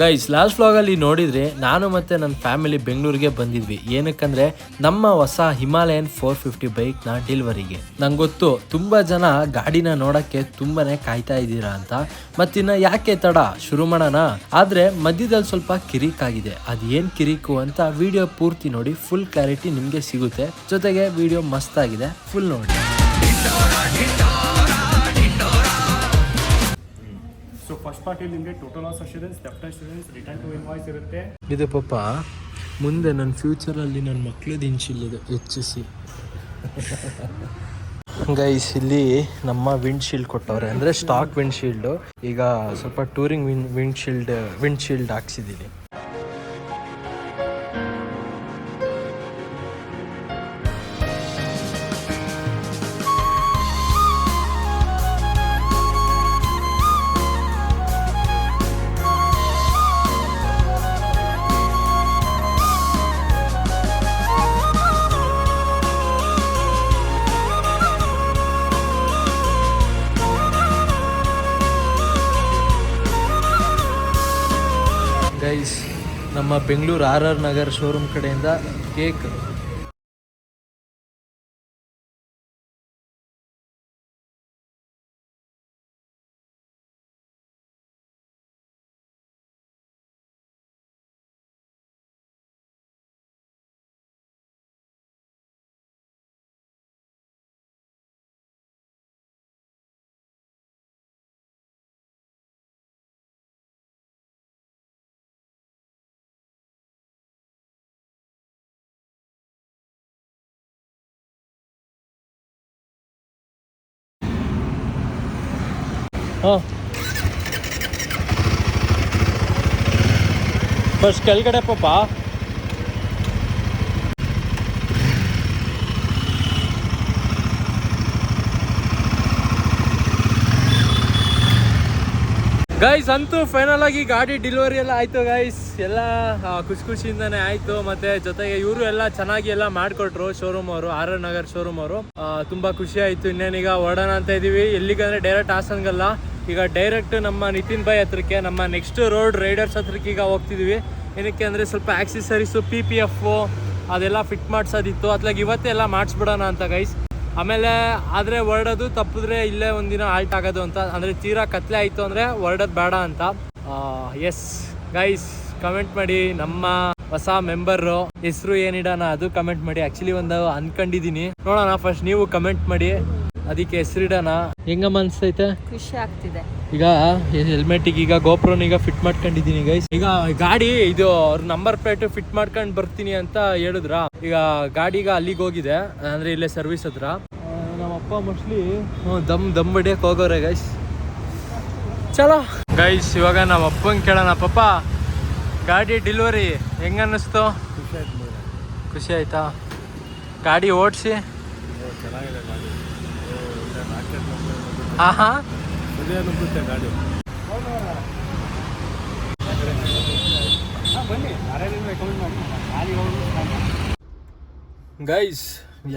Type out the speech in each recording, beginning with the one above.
Guys last ಫ್ಲಾಗಲ್ಲಿ ನೋಡಿದರೆ ನಾನು ಮತ್ತು ನನ್ನ ಫ್ಯಾಮಿಲಿ ಬೆಂಗಳೂರಿಗೆ ಬಂದಿದ್ವಿ. ಏನಕ್ಕಂದರೆ ನಮ್ಮ ಹೊಸ ಹಿಮಾಲಯನ್ ಫೋರ್ ಫಿಫ್ಟಿ ಬೈಕ್ನ ಡೆಲಿವರಿಗೆ ನಂಗೆ ಗೊತ್ತು, ತುಂಬ ಜನ ಗಾಡಿನ ನೋಡೋಕ್ಕೆ ತುಂಬಾ ಕಾಯ್ತಾ ಇದ್ದೀರಾ ಅಂತ. ಮತ್ತಿನ್ನ ಯಾಕೆ ತಡ? ಶುರು ಮಾಡೋಣ. ಆದರೆ ಮಧ್ಯದಲ್ಲಿ ಸ್ವಲ್ಪ ಕಿರಿಕ್ ಆಗಿದೆ. ಅದು ಏನು ಕಿರಿಕು ಅಂತ ವಿಡಿಯೋ ಪೂರ್ತಿ ನೋಡಿ ಫುಲ್ ಕ್ಲಾರಿಟಿ ನಿಮಗೆ ಸಿಗುತ್ತೆ. ಜೊತೆಗೆ ವಿಡಿಯೋ ಮಸ್ತ್ ಆಗಿದೆ. ಫುಲ್ ನೋಡಿ. ಇದು ಪಾಪ, ಮುಂದೆ ನನ್ನ ಫ್ಯೂಚರಲ್ಲಿ ನನ್ನ ಮಕ್ಕಳು ಇನ್ಶಿಲ್ ಇದು ಎಚ್ ಸಿ ಗೈಸ್ ಇಲ್ಲಿ ನಮ್ಮ ವಿಂಡ್ಶೀಲ್ಡ್ ಕೊಟ್ಟವ್ರೆ. ಅಂದರೆ ಸ್ಟಾಕ್ ವಿಂಡ್ಶೀಲ್ಡು ಈಗ ಸ್ವಲ್ಪ ಟೂರಿಂಗ್ ವಿನ್ ವಿಂಡ್ಶೀಲ್ಡ್ ವಿಂಡ್ಶೀಲ್ಡ್ ಹಾಕ್ಸಿದ್ದೀನಿ ನಮ್ಮ Bengaluru R R Nagar showroom ಕಡೆಯಿಂದ ಕೇಕ್ ಹಾಂ. ಫಸ್ಟ್ ಕೆಳಗಡೆ ಪಾಪ. ಗೈಸ್ ಅಂತೂ ಫೈನಲ್ ಆಗಿ ಗಾಡಿ ಡೆಲಿವರಿ ಎಲ್ಲ ಆಯ್ತು ಗೈಸ್ ಎಲ್ಲ ಖುಷಿ ಖುಷಿಯಿಂದಾನೆ ಆಯ್ತು. ಮತ್ತೆ ಜೊತೆಗೆ ಇವರು ಎಲ್ಲ ಚೆನ್ನಾಗಿ ಎಲ್ಲ ಮಾಡ್ಕೊಟ್ರು ಶೋರೂಮ್ ಅವರು, ಆರ್ ಆರ್ ನಗರ್ ಶೋರೂಮ್ ಅವರು. ತುಂಬಾ ಖುಷಿ ಆಯ್ತು. ಇನ್ನೇನೀಗ ಹೊರಡೋಣ ಅಂತ ಇದೀವಿ. ಎಲ್ಲಿಗಂದ್ರೆ ಡೈರೆಕ್ಟ್ ಹಾಸನ್ಗಲ್ಲ. ಈಗ ಡೈರೆಕ್ಟ್ ನಮ್ಮ ನಿತಿನ್ ಬಾಯ್ ಹತ್ರಕ್ಕೆ, ನಮ್ಮ ನೆಕ್ಸ್ಟ್ ರೋಡ್ ರೈಡರ್ಸ್ ಹತ್ರಕ್ಕೆ ಈಗ ಹೋಗ್ತಿದ್ವಿ. ಏನಕ್ಕೆ ಅಂದರೆ ಸ್ವಲ್ಪ ಆಕ್ಸೆಸರೀಸು ಪಿ ಪಿ ಎಫ್ ಅದೆಲ್ಲ ಫಿಟ್ ಮಾಡ್ಸೋದಿತ್ತು. ಅತ್ಲಾಗ ಇವತ್ತೆಲ್ಲ ಮಾಡಿಸ್ಬಿಡೋಣ ಅಂತ ಗೈಸ್ ಆಮೇಲೆ ಆದರೆ ಹೊರಡೋದು ತಪ್ಪಿದ್ರೆ ಇಲ್ಲೇ ಒಂದಿನ ಆಲ್ಟ್ ಆಗೋದು ಅಂತ. ಅಂದರೆ ತೀರಾ ಕತ್ಲೆ ಆಯಿತು ಅಂದರೆ ಹೊರಡೋದು ಬೇಡ ಅಂತ. ಎಸ್ ಗೈಸ್ ಕಮೆಂಟ್ ಮಾಡಿ. ನಮ್ಮ ಹೊಸ ಮೆಂಬರು ಹೆಸರು ಏನಿಡೋಣ ಅದು ಕಮೆಂಟ್ ಮಾಡಿ. ಆ್ಯಕ್ಚುಲಿ ಒಂದು ಅನ್ಕೊಂಡಿದ್ದೀನಿ ನೋಡೋಣ ಫಸ್ಟ್ ನೀವು ಕಮೆಂಟ್ ಮಾಡಿ. ಅದಕ್ಕೆ ಹೆಸರಿಡೋಣ. ಹೆಂಗಮ್ಮ ಅನ್ಸ್ತೈತೆ ಖುಷಿ ಆಗ್ತಿದೆ. ಈಗ ಹೆಲ್ಮೆಟ್ ಈಗ ಗೋಪ್ರೋನ್ ಈಗ ಫಿಟ್ ಮಾಡ್ಕೊಂಡಿದ್ದೀನಿ ಗೈಸ್ ಈಗ ಗಾಡಿ ಇದು ಅವ್ರ ನಂಬರ್ ಪ್ಲೇಟ್ ಫಿಟ್ ಮಾಡ್ಕೊಂಡು ಬರ್ತೀನಿ ಅಂತ ಹೇಳಿದ್ರ? ಈಗ ಗಾಡಿ ಈಗ ಅಲ್ಲಿಗೆ ಹೋಗಿದೆ ಅಂದ್ರೆ ಇಲ್ಲೇ ಸರ್ವಿಸ್ ಹತ್ರ. ನಮ್ಮಪ್ಪ ನಮ್ಮ ಅಪ್ಪ ಮೋಸ್ಟ್ಲಿ ದಮ್ ದಮ್ ಬಡಿಯಕ್ಕೆ ಹೋಗೋರೆ ಗೈಸ್ ಚಲೋ. ಗೈಸ್ ಇವಾಗ ನಮ್ಮ ಅಪ್ಪಂಗೆ ಕೇಳೋಣ. ಪಪ್ಪ ಗಾಡಿ ಡೆಲಿವರಿ ಹೆಂಗ ಅನ್ನಿಸ್ತು? ಖುಷಿ ಆಯ್ತಾ ಗಾಡಿ ಓಡಿಸಿ? ಗೈಸ್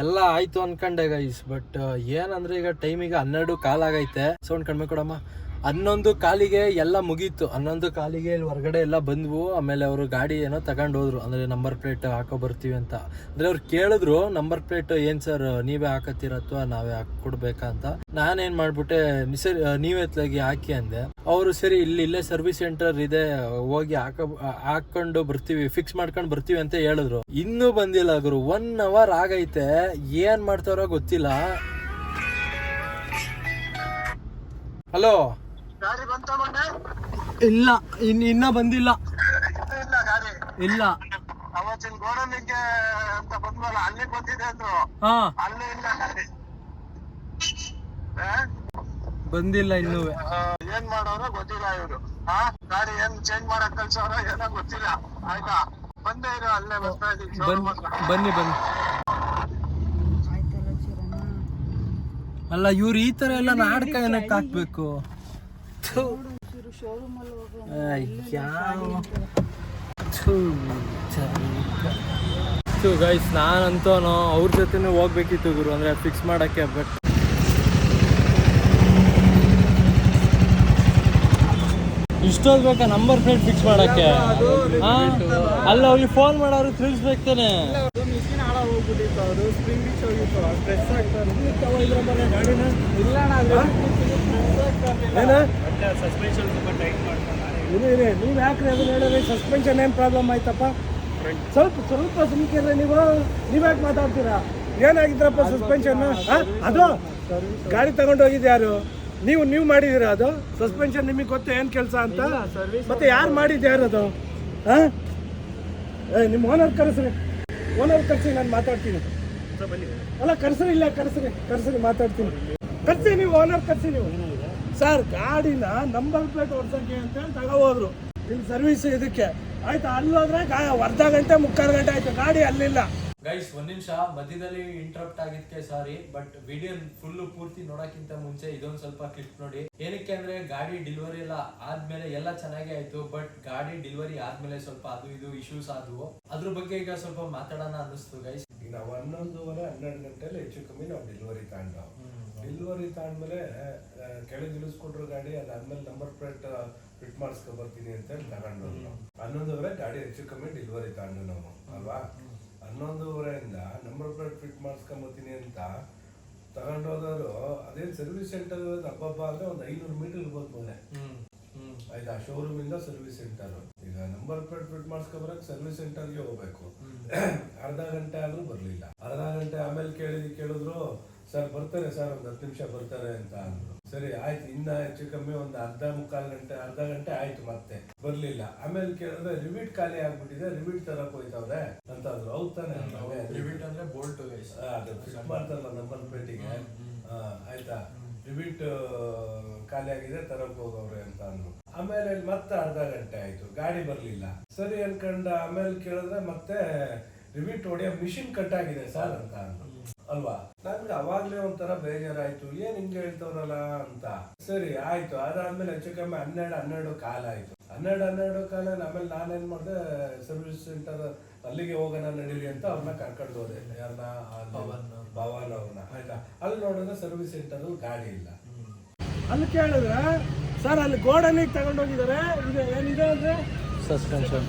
ಎಲ್ಲ ಆಯ್ತು ಅನ್ಕಂಡೆ ಗೈಸ್ ಬಟ್ ಏನಂದ್ರೆ ಈಗ ಟೈಮಿಗೆ ಹನ್ನೆರಡು ಆಗೈತೆ. ಸೌಂಡ್ ಕಡಿಮೆ ಕೊಡಮ್ಮ. ಹನ್ನೊಂದು ಕಾಲಿಗೆ ಎಲ್ಲ ಮುಗೀತು. ಹನ್ನೊಂದು ಕಾಲಿಗೆ ಇಲ್ಲಿ ಹೊರಗಡೆ ಎಲ್ಲ ಬಂದ್ವು. ಆಮೇಲೆ ಅವರು ಗಾಡಿ ಏನೋ ತಗೊಂಡು ಹೋದ್ರು ಅಂದ್ರೆ ನಂಬರ್ ಪ್ಲೇಟ್ ಹಾಕೋ ಬರ್ತೀವಿ ಅಂತ. ಅಂದ್ರೆ ಅವ್ರು ಕೇಳಿದ್ರು ನಂಬರ್ ಪ್ಲೇಟ್ ಏನ್ ಸರ್ ನೀವೇ ಹಾಕತ್ತೀರ ಅಥವಾ ನಾವೇ ಹಾಕೊಡ್ಬೇಕಾ ಅಂತ? ನಾನೇನ್ ಮಾಡ್ಬಿಟ್ಟೆ "ನಿ- ಸರಿ ನೀವೇ ಎತ್ಲಾಗಿ ಹಾಕಿ ಅಂದೆ. ಅವರು, ಸರಿ, ಇಲ್ಲಿ, ಇಲ್ಲೇ ಸರ್ವಿಸ್ ಸೆಂಟರ್ ಇದೆ, ಹೋಗಿ ಹಾಕ, ಹಾಕೊಂಡು ಬರ್ತೀವಿ ಫಿಕ್ಸ್ ಮಾಡ್ಕೊಂಡು ಬರ್ತೀವಿ ಅಂತ ಹೇಳಿದ್ರು. ಇನ್ನೂ ಬಂದಿಲ್ಲ ಗುರು. ಒನ್ ಅವರ್ ಆಗೈತೆ. ಏನ್ ಮಾಡ್ತಾರೋ ಗೊತ್ತಿಲ್ಲ. ಹಲೋ ಗಾಡಿ ಬಂತ ಮೊನ್ನೆ ಇಲ್ಲ ಇನ್ ಇನ್ನ ಬಂದಿಲ್ಲ. ಇಲ್ಲ ಗಾಡಿ. ಇಲ್ಲ. ಅವತ್ತಿನ ಗೋಡನಿಗೆ ಅಂತ ಬಂದ್ವಲ್ಲ ಅಲ್ಲಿಗೆ ಬಂದಿದೆ ಅಂದ್ರು. ಹಾ. ಅಲ್ಲಿ ಇಲ್ಲ ಗಾಡಿ. ಆ? ಬಂದಿಲ್ಲ ಇನ್ನು. ಆ, ಏನ್ ಮಾಡೋರು ಗೊತ್ತಿಲ್ಲ ಇವ್ರು. ಹಾ ಗಾಡಿ ಏನ್ ಚೇಂಜ್ ಮಾಡಕ್ ಕಳ್ಸೋರ ಏನೋ ಗೊತ್ತಿಲ್ಲ. ಆಯ್ತಾ? ಬಂದೇ ಇರೋ ಅಲ್ಲೇ ಬರ್ತಾ ಇದೀವಿ showroom ಹತ್ರ. ಬನ್ನಿ ಬನ್ನಿ. ಅಲ್ಲ ಇವ್ರು ಈ ತರ ಎಲ್ಲ ನಾಟಕ ಏನಕ್ಕೆ ಹಾಕ್ಬೇಕು? ಗೈಸ್ ನಾನಂತೂ ಅವ್ರ ಜೊತೆನೂ ಹೋಗ್ಬೇಕಿತ್ತು ಗುರು ಅಂದ್ರೆ ಫಿಕ್ಸ್ ಮಾಡಕ್ಕೆ ಬಟ್ ಇಷ್ಟೊಂದು ಬೇಕಾ ನಂಬರ್ ಪ್ಲೇಟ್ ಫಿಕ್ಸ್ ಮಾಡಕ್ಕೆ? ಅಲ್ಲ ಹೋಗಿ ಫೋನ್ ಮಾಡೋರು ತಿಳಿಸ್ಬೇಕು ಹೋಗ್ಬಿಟ್ಟಿತ್ತು ಅದು ಸ್ಪ್ರಿಂಗ್ ಬೀಚ್ ಹೋಗಿತ್ತು ಸ್ಟ್ರೆಸ್ ಆಗ್ತಾರೆ ಇಲ್ಲ ಏನ? ಸಸ್ಪೆನ್ಷನ್ ಸ್ವಲ್ಪ ಟೈಟ್ ಮಾಡ್ಕೊಂಡು ಇರಿ ಇರಿ. ನೀವು ಯಾಕ್ರಿ ಅದನ್ನ ಹೇಳಿದ್ರೆ? ಸಸ್ಪೆನ್ಷನ್ ಏನು ಪ್ರಾಬ್ಲಮ್ ಆಯ್ತಪ್ಪ? ಸ್ವಲ್ಪ ಸ್ವಲ್ಪ ಸುಮ್ಕಿರ್ರಿ ನೀವು. ನೀವ್ಯಾಕೆ ಮಾತಾಡ್ತೀರಾ? ಏನಾಗಿದ್ರಪ್ಪ ಸಸ್ಪೆನ್ಷನ್ ಅದು? ಗಾಡಿ ತಗೊಂಡು ಹೋಗಿದ್ದು ಯಾರು? ನೀವು ನೀವು ಮಾಡಿದ್ದೀರಾ ಅದು? ಸಸ್ಪೆನ್ಷನ್ ನಿಮಗೆ ಗೊತ್ತು ಏನು ಕೆಲಸ ಅಂತ? ಮತ್ತೆ ಯಾರು ಮಾಡಿದ್ದು ಯಾರು ಅದು ಹಾಂ ನಿಮ್ಮ ಓನರ್ ಕರೆಸ್ರಿ. ಓನರ್ ಕರೆಸಿ ನಾನು ಮಾತಾಡ್ತೀನಿ. ಅಲ್ಲ, ಕರ್ಸ್ರಿ, ಇಲ್ಲ, ಕರ್ಸ್ರಿ ಕರ್ಸ್ರಿ, ಮಾತಾಡ್ತೀನಿ. ಕರ್ಸಿ ನೀವು, ಓನರ್ ಕರ್ಸಿ ನೀವು. ಸರ್, ಗಾಡಿನ ನಂಬರ್ ಪ್ಲೇಟ್ ಹೊಡ್ಸೋಕ್ಕೆ ಅಂತೇಳಿ ತಗೋಬೋದ್ರು. ನಿಮ್ಮ ಸರ್ವಿಸ್ ಇದಕ್ಕೆ. ಆಯ್ತಾ, ಅಲ್ಲೋದ್ರೆ ಅರ್ಧ ಗಂಟೆ, ಮುಕ್ಕಾಲು ಗಂಟೆ ಆಯ್ತು. ಗಾಡಿ ಅಲ್ಲಿಲ್ಲ. ಗೈಸ್ ಒಂದ್ ನಿಮಿಷ. ಮಧ್ಯದಲ್ಲಿ ಇಂಟ್ರಪ್ಟ್ ಆಗಿದ್ಕೆ ಸಾರಿ ಬಟ್ ವಿಡಿಯೋ ಫುಲ್ ಪೂರ್ತಿ ನೋಡಕ್ಕಿಂತ ಮುಂಚೆ ಇದೊಂದು ಸ್ವಲ್ಪ ಕ್ಲಿಪ್ ನೋಡಿ. ಏನಕ್ಕೆ ಅಂದ್ರೆ ಗಾಡಿ ಡೆಲಿವರಿ ಎಲ್ಲ ಆದ್ಮೇಲೆ ಎಲ್ಲ ಚೆನ್ನಾಗಿ ಆಯ್ತು ಬಟ್ ಗಾಡಿ ಡೆಲಿವರಿ ಆದ್ಮೇಲೆ ಸ್ವಲ್ಪ ಅದು ಇದು ಇಶ್ಯೂಸ್ ಆದವು. ಅದ್ರ ಬಗ್ಗೆ ಈಗ ಸ್ವಲ್ಪ ಮಾತಾಡೋಣ ಅನ್ನಿಸ್ತು ಗೈಸ್ ಈಗ ನಾವು ಹನ್ನೊಂದುವರೆ ಹನ್ನೆರಡು ಗಂಟೆಲಿ ಹೆಚ್ಚು ಕಮ್ಮಿ ನಾವು ಡೆಲಿವರಿ ತಗೊಂಡು ಡೆಲಿವರಿ ತಗೊಂಡ್ಮೇಲೆ ಕೆಳಗೆ ಇಳಿಸ್ಕೊಟ್ರು ಗಾಡಿ ಅದಾದ್ಮೇಲೆ ನಂಬರ್ ಪ್ಲೇಟ್ ಫಿಟ್ ಮಾಡಿಸ್ಕೊ ಬರ್ತೀನಿ ಅಂತ ಹೇಳಿ ತಗೊಂಡು ಹನ್ನೊಂದುವರೆ ಗಾಡಿ ಹೆಚ್ಚು ಕಮ್ಮಿ ಡೆಲಿವರಿ ತಗೊಂಡು ನಾವು ಅಲ್ವಾ? ಹನ್ನೊಂದುವರೆಯಿಂದ ನಂಬರ್ ಪ್ಲೇಟ್ ಫಿಟ್ ಮಾಡಿಸ್ಕೊಂಬತ್ತೀನಿ ಅಂತ ತಗೊಂಡೋದವರು ಅದೇ ಸರ್ವಿಸ್ ಸೆಂಟರ್ ಹಬ್ಬಬ್ಬ ಅಂದ್ರೆ ಒಂದು ಐನೂರು ಮೀಟರ್ ಇರ್ಬೋದು ಮೊನ್ನೆ ಆಯ್ತಾ? ಶೋರೂಮ್ ಇಂದ ಸರ್ವಿಸ್ ಸೆಂಟರ್ ಈಗ ನಂಬರ್ ಪ್ಲೇಟ್ ಫಿಟ್ ಮಾಡಿಸ್ಕೊಬರಕ್ ಸರ್ವಿಸ್ ಸೆಂಟರ್ಗೆ ಹೋಗ್ಬೇಕು. ಅರ್ಧ ಗಂಟೆ ಆದ್ರೂ ಬರ್ಲಿಲ್ಲ. ಅರ್ಧ ಗಂಟೆ ಆಮೇಲೆ ಕೇಳಿದ್ ಕೇಳಿದ್ರು ಸರ್ ಬರ್ತಾರೆ ಸರ್ ಒಂದ್ ಹತ್ತು ನಿಮಿಷ ಬರ್ತಾರೆ ಅಂತ ಅಂದ್ರು. ಸರಿ ಆಯ್ತು. ಇನ್ನ ಹೆಚ್ಚು ಕಮ್ಮಿ ಒಂದು ಅರ್ಧ ಮುಕ್ಕಾಲು ಗಂಟೆ ಅರ್ಧ ಗಂಟೆ ಆಯ್ತು ಮತ್ತೆ. ಬರ್ಲಿಲ್ಲ. ಆಮೇಲೆ ಕೇಳಿದ್ರೆ ರಿವಿಟ್ ಖಾಲಿ ಆಗ್ಬಿಟ್ಟಿದೆ ರಿವಿಟ್ ತರಕ್ ಹೋಯ್ತವ್ರೆ? ಅಂತ ರಿಬಿಟ್ ಅಂದ್ರೆ ಬೋಲ್ಟ್ ಅದು ಫಿಟ್ ಮಾಡ್ತಾರಲ್ಲ ನಂಬನ್ ಪೇಟಿಗೆ ಆಯ್ತಾ? ರಿಬಿಟ್ ಖಾಲಿ ಆಗಿದೆ ತರಕ್ ಹೋಗವ್ರೆ ಅಂತ ಅಂದ್ರು. ಆಮೇಲೆ ಮತ್ತೆ ಅರ್ಧ ಗಂಟೆ ಆಯ್ತು. ಗಾಡಿ ಬರ್ಲಿಲ್ಲ. ಸರಿ ಅನ್ಕೊಂಡ ಆಮೇಲೆ ಕೇಳಿದ್ರೆ ಮತ್ತೆ ರಿಬಿಟ್ ಹೊಡೆಯೋ ಮಿಷಿನ್ ಕಟ್ ಆಗಿದೆ ಸರ್ ಅಂತ ಅಂದ್ರು. ಅಲ್ವಾ? ನನ್ಗೆ ಅವಾಗ್ಲೇ ಒಂಥರ ಬೇಜಾರಾಯ್ತು. ಏನ್ ಹಿಂಗೆ ಹೇಳ್ತವ್ರಲ್ಲ ಅಂತ. ಸರಿ ಆಯ್ತು. ಅದಾದ್ಮೇಲೆ ಹೆಚ್ಚು ಕಮ್ಮಿ ಹನ್ನೆರಡು ಹನ್ನೆರಡು ಕಾಲ ಆಯ್ತು ಹನ್ನೆರಡು ಹನ್ನೆರಡು ಕಾಲ ಆಮೇಲೆ ನಾನೇನು ಮಾಡಿದೆ ಸರ್ವಿಸ್ ಸೆಂಟರ್ ಅಲ್ಲಿಗೆ ಹೋಗೋಣ ನಡೀಲಿ ಅಂತ ಅವ್ರನ್ನ ಕರ್ಕೊಂಡು ಹೋದೆ. ಯಾರನ್ನ ಭವನ್ ಅವ್ರನ್ನ ಆಯ್ತಾ? ಅಲ್ಲಿ ನೋಡಿದ್ರೆ ಸರ್ವಿಸ್ ಸೆಂಟರ್ ಗಾಡಿ ಇಲ್ಲ. ಅಲ್ಲಿ ಕೇಳಿದ್ರೆ ಸರ್ ಅಲ್ಲಿ ಗೋಡನಿಗೆ ತಗೊಂಡೋಗಿದ್ದಾರೆ ಇದು ಏನಿದೆ ಅಂದ್ರೆ? ಸಸ್ಪೆನ್ಷನ್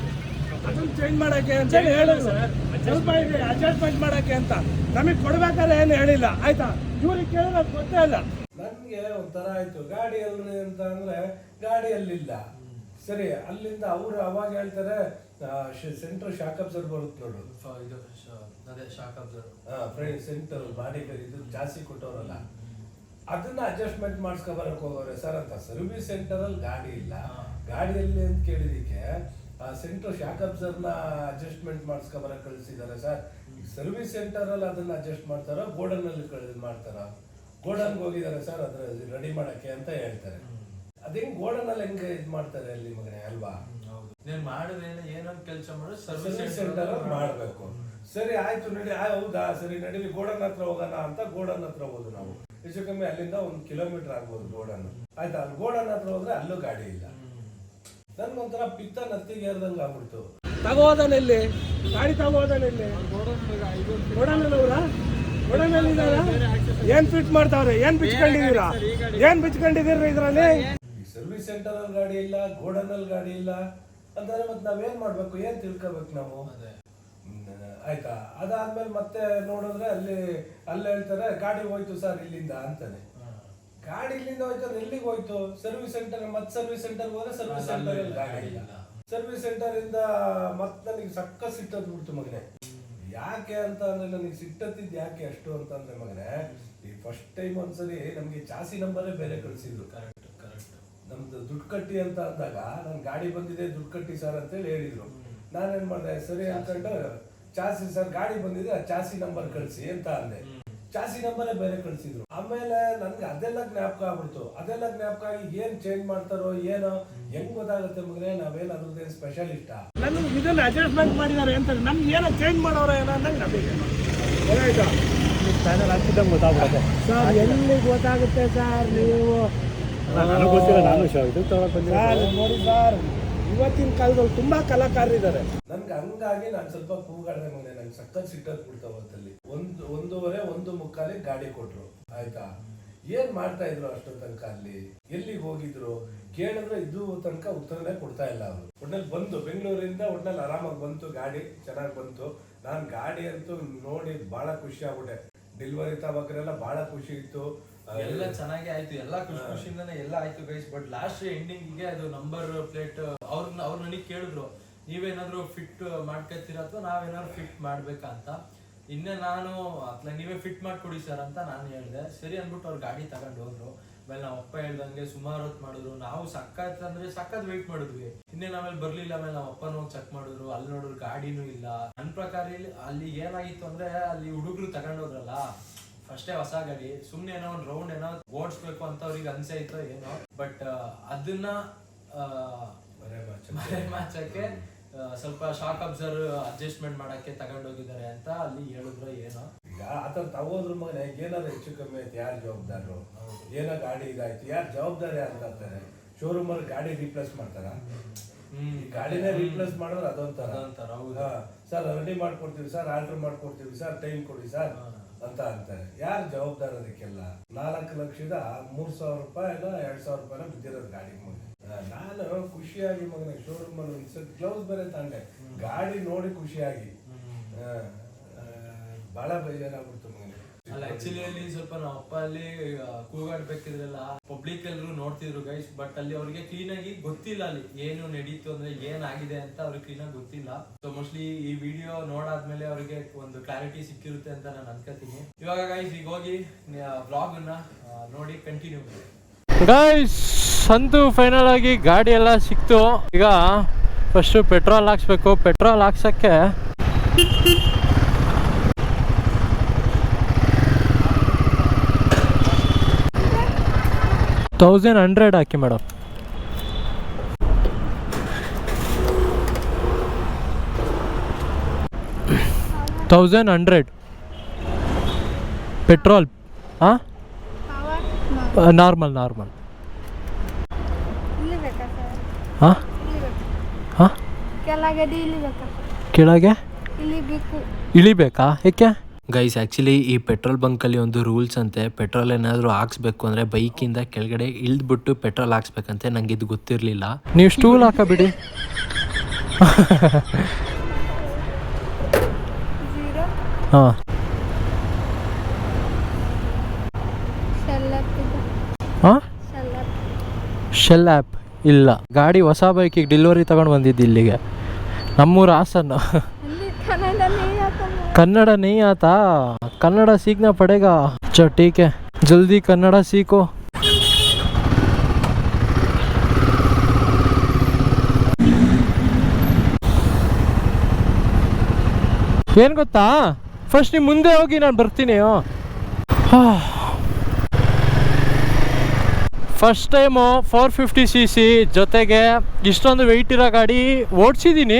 ಅದನ್ನ ಚೇಂಜ್ ಮಾಡಕ್ಕೆ ಅಂತ ಹೇಳಿ ಹೇಳಿದ್ರು. ಸ್ವಲ್ಪ ಇದೆ ಅಡ್ಜಸ್ಟ್ಮೆಂಟ್ ಮಾಡಕ್ಕೆ ಅಂತ. ನಮಗೆ ಕೊಡ್ಬೇಕಾದ್ರೆ ಏನು ಹೇಳಿಲ್ಲ. ಆಯ್ತಾ? ಇವ್ರಿಗೆ ಕೇಳಿದ್ರೆ ಅದ್ ಗೊತ್ತೇ ಇಲ್ಲ. ನನಗೆ ಒಂಥರ ಆಯ್ತು. ಗಾಡಿ ಎಲ್ಲಿ ಅಂತ ಅಂದ್ರೆ ಗಾಡಿ ಅಲ್ಲಿಲ್ಲ ಸರಿ ಅಲ್ಲಿಂದ ಅವರು ಅವಾಗ ಹೇಳ್ತಾರೆ ಸೆಂಟರ್ ಶಾಕ್ ಅಬ್ಸರ್ವ್ ಬರುತ್ತೆ ನೋಡು. ಇದು ಅದೇ shock absorb front center body ಇದು ಜಾಸ್ತಿ ಕೊಟ್ಟವರಲ್ಲ. ಅದನ್ನ ಅಡ್ಜಸ್ಟ್ಮೆಂಟ್ ಮಾಡಿಸ್ಕೊ ಬರಕ್ ಹೋಗೋರೆ. ಸರ್ ಅಂತ ಸರ್ವಿಸ್ ಸೆಂಟರ್ ಅಲ್ಲಿ ಗಾಡಿ ಇಲ್ಲ. ಗಾಡಿಯಲ್ಲಿ ಅಂತ ಕೇಳಿದಕ್ಕೆ ಆ ಸೆಂಟರ್ ಶಾಕ್ ಅಬ್ಸರ್ವ್ನ ಅಡ್ಜಸ್ಟ್ಮೆಂಟ್ ಮಾಡಿಸ್ಕೊ ಬರಕ್ ಕಳಿಸಿದ್ದಾರೆ ಸರ್ ಸರ್ವಿಸ್ ಸೆಂಟರ್ ಅಲ್ಲಿ ಅದನ್ನ ಅಡ್ಜಸ್ಟ್ ಮಾಡ್ತಾರ ಗೋಡನ್ ಅಲ್ಲಿ ಕಳ್- ಮಾಡ್ತಾರ? ಗೋಡನ್ಗೆ ಹೋಗಿದ್ದಾರೆ ಸರ್ ಅದ್ರ ರೆಡಿ ಮಾಡಕ್ಕೆ ಅಂತ ಹೇಳ್ತಾರೆ. ಅದೇಂಗ್ ಗೋಡನ್ ಅಲ್ಲಿ ಹೆಂಗ್ ಇದ್ ಮಾಡ್ತಾರೆ ಅಲ್ಲಿ ಮಗನೇ ಅಲ್ವಾ? ಹೌದು. ನೀನ್ ಮಾಡಿದ್ರೆ ಏನೊಂದು ಕೆಲಸ ಮಾಡೋ ಸರ್ವಿಸ್ ಸೆಂಟರ್ ಮಾಡ್ಬೇಕು. ಸರಿ ಆಯ್ತು ನಡಿ ಆ, ಹೌದಾ? ಸರಿ ನಡೀಲಿ ಗೋಡನ್ ಹತ್ರ ಹೋಗೋಣ ಅಂತ ಗೋಡನ್ ಹತ್ರ ಹೋದ್ರು ನಾವು. ಹೆಚ್ಚು ಕಮ್ಮಿ ಅಲ್ಲಿಂದ ಒಂದ್ ಕಿಲೋಮೀಟರ್ ಆಗ್ಬೋದು ಗೋಡನ್ ಆಯ್ತಾ? ಅಲ್ಲಿ ಗೋಡನ್ ಹತ್ರ ಹೋದ್ರೆ ಅಲ್ಲೂ ಗಾಡಿ ಇಲ್ಲ. ನನ್ಗೊಂಥರ ಪಿತ್ತ ನತ್ತಿಗೆ ಏರ್ದಂಗ್ ಆಗ್ಬಿಡ್ತು. ತಗೋದಲ್ಲಿ ಗಾಡಿ ತಗೋದಲ್ಲಿ ಗೋಡನಲ್ಲವ್ರ ಗೋಡನಲ್ಲಿ ಏನ್ ಫಿಟ್ ಮಾಡ್ತಾವ್ರೆ? ಏನ್ ಬಿಚ್ಕೊಂಡಿದೀರಾ ಏನ್ ಬಿಚ್ಕೊಂಡಿದೀರ ಇದ್ರಲ್ಲಿ? ಸರ್ವಿಸ್ ಸೆಂಟರ್ ಅಲ್ಲಿ ಗಾಡಿ ಇಲ್ಲ ಗೋಡನ್ ಅಲ್ಲಿ ಗಾಡಿ ಇಲ್ಲ ಅಂತಂದ್ರೆ ಮತ್ತೆ ನಾವೇನ್ ಮಾಡ್ಬೇಕು? ಏನ್ ತಿಳ್ಕೊಬೇಕು ನಾವು? ಆಯ್ತಾ? ಅದಾದ್ಮೇಲೆ ಮತ್ತೆ ನೋಡಿದ್ರೆ ಅಲ್ಲಿ ಅಲ್ಲಿ ಹೇಳ್ತಾರೆ ಗಾಡಿ ಹೋಯ್ತು ಸರ್ ಇಲ್ಲಿಂದ ಅಂತಾನೆ ಗಾಡಿ ಇಲ್ಲಿಂದ ಹೋಯ್ತು ಎಲ್ಲಿಗೆ ಹೋಯ್ತು? ಸರ್ವಿಸ್ ಸೆಂಟರ್ ಮತ್ತೆ ಸರ್ವಿಸ್ ಸೆಂಟರ್ ಹೋದ್ರೆ ಸರ್ವಿಸ್ ಸೆಂಟರ್ ಇಲ್ಲ, ಗಾಡಿ. ಸರ್ವಿಸ್ ಸೆಂಟರ್ ಇಂದ ಮತ್ತೆ ನನಗೆ ಸಕ್ಕ ಸಿಟ್ಟದ್ಬಿಡ್ತು ಮಗನೆ. ಯಾಕೆ ಅಂತ ಅಂದ್ರೆ ನನಗೆ ಸಿಟ್ಟತ್ತಿದ್ ಯಾಕೆ ಅಷ್ಟು ಅಂತಂದ್ರೆ ಮಗನೆ ಈ ಫಸ್ಟ್ ಟೈಮ್ ಒಂದ್ಸರಿ ನಮ್ಗೆ ಚಾಸಿ ನಂಬರೇ ಬೇರೆ ಕಳ್ಸಿದ್ರು. ನಮ್ದು ದುಡ್ಡು ಕಟ್ಟಿ ಅಂತ ಅಂದಾಗ ನನ್ ಗಾಡಿ ಬಂದಿದೆ ದುಡ್ಡು ಕಟ್ಟಿ ಸರ್ ಅಂತೇಳಿ ಹೇಳಿದ್ರು. ನಾನೇನ್ ಮಾಡ್ದೆ ಸರಿ ಅನ್ಕೊಂಡು ಚಾಸಿ ಸರ್ ಗಾಡಿ ಬಂದಿದೆ ಆ ಚಾಸಿ ನಂಬರ್ ಕಳಿಸಿ ಅಂತ ಅಂದೆ. ಚಾಸಿ ನಂಬರೇ ಬೇರೆ ಕಳ್ಸಿದ್ರು. ಆಮೇಲೆ ನನ್ಗೆ ಅದೆಲ್ಲ ಜ್ಞಾಪಕ ಆಗ್ಬಿಡ್ತು. ಅದೆಲ್ಲ ಜ್ಞಾಪಕ ಆಗಿ ಏನ್ ಚೇಂಜ್ ಮಾಡ್ತಾರೋ ಏನೋ ಹೆಂಗ್ ಗೊತ್ತಾಗುತ್ತೆ ಮಗನೇ ನಾವೇನ್ ಅದ್ರದ್ದೇನ್ ಸ್ಪೆಷಲಿಸ್ಟ ನನಗೆ ಇದನ್ನ ಅಡ್ಜಸ್ಟ್ಮೆಂಟ್ ಮಾಡಿದ್ದಾರೆ ಅಂತ ನಮ್ಗೆ ಏನೋ ಚೇಂಜ್ ಮಾಡೋರ ಏನೋ ಅಂದಾಗ ನಮಗೆ ಗೊತ್ತಾಗುತ್ತೆ ಸರ್ ಎಲ್ಲಿ ಗೊತ್ತಾಗುತ್ತೆ ಸರ್ ನೀವು? ನನಗೆ ಗೊತ್ತಿಲ್ಲ ನಾನು ಶೋ ಇದು ತಗೊಳಕ್ ಸರ್ ನೋಡಿ ಸರ್ ಇವತ್ತಿನ ಕಾಲದಲ್ಲಿ ತುಂಬಾ ಕಲಾಕಾರರಿದ್ದಾರೆ ನನ್ಗೆ ಹಂಗಾಗಿ ನಾನು ಸ್ವಲ್ಪ ಕೂಗಾಡ್ದೆ ಮಗನೆ ನಂಗೆ ಸಕ್ಕತ್ ಸಿಟ್ಟದ್ ಬಿಡ್ತಾವ ಹೊತ್ತಲ್ಲಿ ಒಂದು ಒಂದೂವರೆ ಒಂದು ಮುಕ್ಕಾಲಿ ಗಾಡಿ ಕೊಟ್ರು ಆಯ್ತಾ? ಏನ್ ಮಾಡ್ತಾ ಇದ್ರು ಅಷ್ಟೊಂದ್ ತನಕ ಅಲ್ಲಿ? ಎಲ್ಲಿಗೆ ಹೋಗಿದ್ರು? ಕೇಳಿದ್ರೆ ಇದು ತನಕ ಉತ್ತರನೇ ಕೊಡ್ತಾ ಇಲ್ಲ ಅವರು. ಒಟ್ನಲ್ಲಿ ಬಂತು ಬೆಂಗಳೂರಿಂದ ಒಟ್ನಲ್ಲಿ ಆರಾಮಾಗಿ ಬಂತು ಗಾಡಿ ಚೆನ್ನಾಗಿ ಬಂತು. ನಾನು ಗಾಡಿ ಅಂತೂ ನೋಡಿ ಬಹಳ ಖುಷಿ ಆಗ್ಬಿಟ್ಟೆ. ಡೆಲಿವರಿ ತಗೋಕ್ರೆಲ್ಲ ಬಹಳ ಖುಷಿ ಇತ್ತು. ಎಲ್ಲ ಚೆನ್ನಾಗಿ ಆಯ್ತು ಎಲ್ಲ ಖುಷಿ ಖುಷಿಯಿಂದಾನೆ ಎಲ್ಲ ಆಯ್ತು ಗೈಸ್ ಬಟ್ ಲಾಸ್ಟ್ ಎಂಡಿಂಗಿಗೆ ಅದು ನಂಬರ್ ಪ್ಲೇಟ್ ಅವ್ರನ್ನ ಅವ್ರು ನನಗೆ ಕೇಳಿದ್ರು ನೀವೇನಾದ್ರೂ ಫಿಟ್ ಮಾಡ್ಕೊತೀರಾ ಅಥವಾ ನಾವೇನಾದ್ರು ಫಿಟ್ ಮಾಡ್ಬೇಕಾ ಅಂತ? ಇನ್ನೇ ನಾನು ಅಥವಾ ನೀವೇ ಫಿಟ್ ಮಾಡ್ಕೊಡಿ ಸರ್ ಅಂತ ನಾನು ಹೇಳಿದೆ. ಸರಿ ಅಂದ್ಬಿಟ್ಟು ಅವ್ರು ಗಾಡಿ ತಗೊಂಡು ಹೋದ್ರು. ಆಮೇಲೆ ನಮ್ಮ ಅಪ್ಪ ಹೇಳ್ದಂಗೆ ಸುಮಾರು ಹೊತ್ತು ಮಾಡಿದ್ರು. ನಾವು ಸಕ್ಕತ್ ಅಂದ್ರೆ ಸಕ್ಕತ್ ವೆಯ್ಟ್ ಮಾಡಿದ್ವಿ. ಇನ್ನೇ ನಾವೇ ಬರ್ಲಿಲ್ಲ ಆಮೇಲೆ ನಮ್ಮ ಅಪ್ಪನ ಹೋಗಿ ಚೆಕ್ ಮಾಡಿದ್ರು. ಅಲ್ಲಿ ನೋಡಿದ್ರು ಗಾಡಿನೂ ಇಲ್ಲ. ನನ್ನ ಪ್ರಕಾರ ಇಲ್ಲಿ ಅಲ್ಲಿ ಏನಾಗಿತ್ತು ಅಂದ್ರೆ ಅಲ್ಲಿ ಹುಡುಗರು ತಗೊಂಡೋದ್ರಲ್ಲ ಫಸ್ಟೇ ಹೊಸ ಗಾಡಿ. ಸುಮ್ನೆ ಏನೋ ಒಂದು ರೌಂಡ್ ಏನೋ ಓಡಿಸ್ಬೇಕು ಅಂತ ಅವ್ರಿಗೆ ಅನ್ಸೈತೋ ಏನೋ. ಬಟ್ ಅದನ್ನ. ಮಾಚಕ್ಕೆ ಸ್ವಲ್ಪ ಶಾಕ್ ಅಬ್ಸರ್ವ್ ಅಡ್ಜಸ್ಟ್ಮೆಂಟ್ ಮಾಡಕ್ಕೆ ತಗೊಂಡೋಗಿದ್ದಾರೆ ಅಂತ ಅಲ್ಲಿ ಹೇಳಿದ್ರು ಏನೋ. ಈಗ ಆತರ ತಗೋದ್ರ ಮಗನೆ ಏನಾದ್ರು ಹೆಚ್ಚು ಕಮ್ಮಿ ಆಯ್ತು ಯಾರು ಜವಾಬ್ದಾರರು? ಏನೋ ಗಾಡಿ ಇದಾಯ್ತು ಯಾರು ಜವಾಬ್ದಾರಿ ಅಂತ ಅಂತಾರೆ. ಶೋರೂಮ್ ಅಲ್ಲಿ ಗಾಡಿ ರೀಪ್ಲೇಸ್ ಮಾಡ್ತಾರ? ಗಾಡಿನೇ ರೀಪ್ಲೇಸ್ ಮಾಡಿದ್ರೆ ಅದೊಂಥರ. ಸರ್ ರೆಡಿ ಮಾಡ್ಕೊಡ್ತೀವಿ ಸರ್ ಆರ್ಡರ್ ಮಾಡ್ಕೊಡ್ತೀವಿ ಸರ್ ಟೈಮ್ ಕೊಡಿ ಸರ್. ಅಂತ ಅಂತಾರೆ ಯಾರು ಜವಾಬ್ದಾರ ಅದಕ್ಕೆಲ್ಲ? ನಾಲ್ಕು ಲಕ್ಷದ ಮೂರ್ ಸಾವಿರ ರೂಪಾಯಿ ಇಲ್ಲ ಎರಡ್ ಸಾವಿರ ರೂಪಾಯಿ ಬಿದ್ದಿರೋದು ಗಾಡಿ ಮುಂದೆ ನಾನು ಖುಷಿಯಾಗಿ ಮಗನ ಶೋರೂಮ್ ಅಲ್ಲಿ ಗ್ಲೌಸ್ ಬೇರೆ ತಂದೆ. ಗಾಡಿ ನೋಡಿ ಖುಷಿಯಾಗಿ. ಬಹಳ ಬೇಜಾರಾಗ್ಬಿಡ್ತು. ಅಲ್ಲ ಆಕ್ಚುಲಿ ಅಲ್ಲಿ ಸ್ವಲ್ಪ ನಮ್ಮ ಅಪ್ಪ ಅಲ್ಲಿ ಕೂಗಾಡ್ಬೇಕಿದ್ರಲ್ಲ ಪಬ್ಲಿಕ್ ಎಲ್ಲರೂ ನೋಡ್ತಿದ್ರು ಗೈಸ್ ಬಟ್ ಅಲ್ಲಿ ಅವ್ರಿಗೆ ಕ್ಲೀನ್ ಆಗಿ ಗೊತ್ತಿಲ್ಲ ಅಲ್ಲಿ ಏನು ನಡೀತು ಅಂದ್ರೆ ಏನಾಗಿದೆ ಅಂತ ಅವ್ರಿಗೆ ಕ್ಲೀನ್ ಆಗಿ ಗೊತ್ತಿಲ್ಲ. ಸೊ ಮೋಸ್ಟ್ಲಿ ಈ ವಿಡಿಯೋ ನೋಡಾದ್ಮೇಲೆ ಅವ್ರಿಗೆ ಒಂದು ಕ್ಲಾರಿಟಿ ಸಿಕ್ಕಿರುತ್ತೆ ಅಂತ ನಾನು ಅನ್ಕೋತೀನಿ. ಇವಾಗ ಗೈಸ್ ಈಗ ಹೋಗಿ ಬ್ಲಾಗ್ ಅನ್ನ ನೋಡಿ ಕಂಟಿನ್ಯೂ ಗೈಸ್ ಅಂತೂ ಫೈನಲ್ ಆಗಿ ಗಾಡಿ ಎಲ್ಲ ಸಿಕ್ತು. ಈಗ ಫಸ್ಟು ಪೆಟ್ರೋಲ್ ಹಾಕ್ಸ್ಬೇಕು. ಪೆಟ್ರೋಲ್ ಹಾಕ್ಸಕ್ಕೆ ತೌಸಂಡ್ ಹಂಡ್ರೆಡ್ ಹಾಕಿ ಮೇಡಮ್. Thousand hundred. ಪೆಟ್ರೋಲ್ ಹಾಂ ನಾರ್ಮಲ್ ನಾರ್ಮಲ್. ಹಾಂ ಹಾಂ ಕೆಳಗೆ? ಇಳಿಬೇಕಾ? ಏಕೆ? ಗೈಸ್ ಆ್ಯಕ್ಚುಲಿ ಈ ಪೆಟ್ರೋಲ್ ಬಂಕಲ್ಲಿ ಒಂದು ರೂಲ್ಸ್ ಅಂತೆ. ಪೆಟ್ರೋಲ್ ಏನಾದರೂ ಹಾಕ್ಸ್ಬೇಕು ಅಂದರೆ ಬೈಕಿಂದ ಕೆಳಗಡೆ ಇಳಿದ್ಬಿಟ್ಟು ಪೆಟ್ರೋಲ್ ಹಾಕ್ಸ್ಬೇಕಂತೆ. ನಂಗೆ ಇದು ಗೊತ್ತಿರಲಿಲ್ಲ. ನೀವು ಸ್ಟೂಲ್ ಹಾಕಬಿಡಿ. ಹಾಂ. ಹಾಂ? ಶೆಲ್ ಆ್ಯಪ್ ಇಲ್ಲ. ಗಾಡಿ ಹೊಸ ಬೈಕಿಗೆ ಡೆಲಿವರಿ ತಗೊಂಡು ಬಂದಿದ್ದು ಇಲ್ಲಿಗೆ. ನಮ್ಮೂರು ಹಾಸನ್ನು ಅಲ್ಲಿ ಕನ್ನಡ ನೀ ಯಾಕಮ್ಮ ಕನ್ನಡ ನೀ ಆತಾ ಕನ್ನಡ सीखना पड़ेगा अच्छा ठीक है जल्दी कन्नड़ सीखो ಏನು ಗೊತ್ತಾ ಫಸ್ಟ್ ನೀವು ಮುಂದೆ ಹೋಗಿ ನಾನು ಬರ್ತೀನಿ first time four fifty C C ಜೊತೆಗೆ ಇಷ್ಟೊಂದು ವೆಯ್ಟ್ ಇರೋ ಗಾಡಿ ಓಡಿಸಿದ್ದೀನಿ